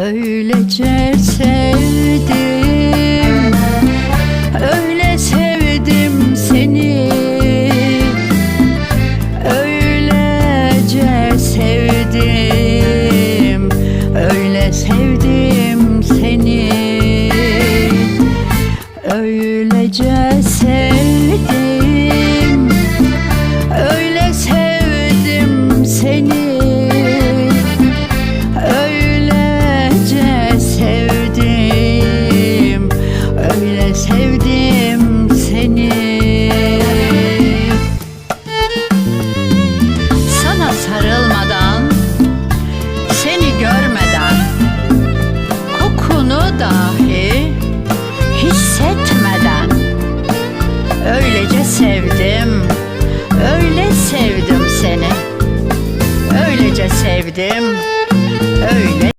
Öylece sevdim Öyle sevdim seni. Öylece sevdim Öyle sevdim seni. Öylece sevdim Öyle sevdim seni. dahi hissetmeden Öylece sevdim, öyle sevdim seni Öylece sevdim, öyle